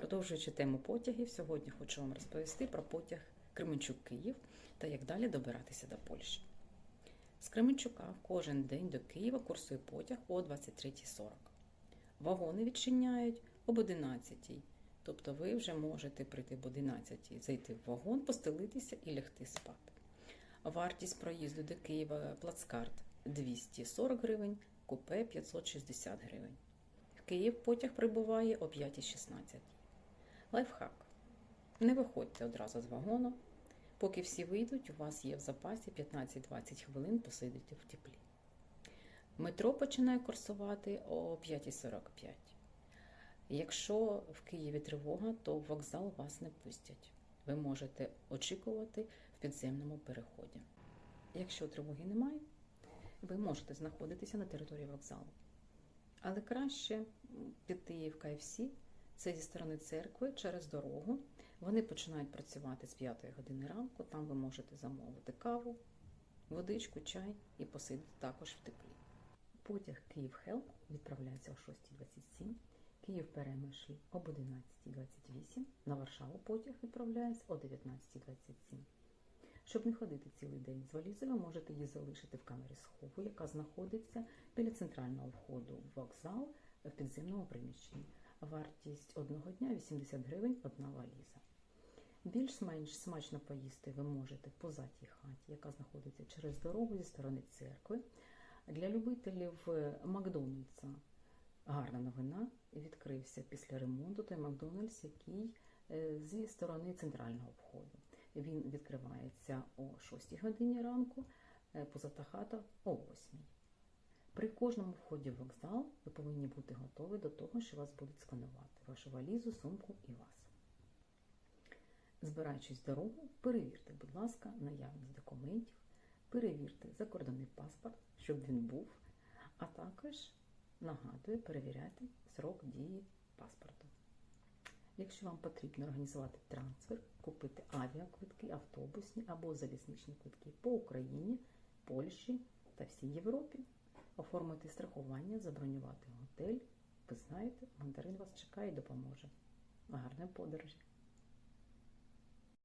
Продовжуючи тему потягів, сьогодні хочу вам розповісти про потяг Кременчук-Київ та як далі добиратися до Польщі. З Кременчука кожен день до Києва курсує потяг о 23.40. Вагони відчиняють об 11.00, тобто ви вже можете прийти об 11.00, зайти в вагон, постелитися і лягти спати. Вартість проїзду до Києва плацкарт 240 гривень, купе 560 гривень. В Київ потяг прибуває о 5.16. Лайфхак. Не виходьте одразу з вагону. Поки всі вийдуть, у вас є в запасі 15-20 хвилин посидіти в теплі. Метро починає курсувати о 5.45. Якщо в Києві тривога, то в вокзал вас не пустять. Ви можете очікувати в підземному переході. Якщо тривоги немає, ви можете знаходитися на території вокзалу. Але краще піти в КФС, це зі сторони церкви через дорогу. Вони починають працювати з 5 години ранку. Там ви можете замовити каву, водичку, чай і посидіти також в теплі. Потяг Київ Хелп відправляється о 6.27, Київ Перемишль об 11.28, на Варшаву потяг відправляється о 19.27. Щоб не ходити цілий день з валізою, можете її залишити в камері схову, яка знаходиться біля центрального входу в вокзал в підземному приміщенні. Вартість одного дня 80 гривень одна валіза. Більш-менш смачно поїсти ви можете в позатій хаті, яка знаходиться через дорогу зі сторони церкви. Для любителів Макдональдса гарна новина. Відкрився після ремонту той Макдональдс, який зі сторони центрального входу. Він відкривається о 6 годині ранку, позата хата о 8. При кожному вході в вокзал ви повинні бути готові до того, що вас будуть сканувати вашу валізу, сумку і вас. Збираючись в дорогу, перевірте, будь ласка, наявність документів, перевірте закордонний паспорт, щоб він був, а також нагадую перевіряти срок дії паспорту. Якщо вам потрібно організувати трансфер, купити авіаквитки, автобусні або залізничні квитки по Україні, Польщі та всій Європі, оформити страхування, забронювати готель, ви знаєте, мандарин вас чекає і допоможе. Гарної подорожі!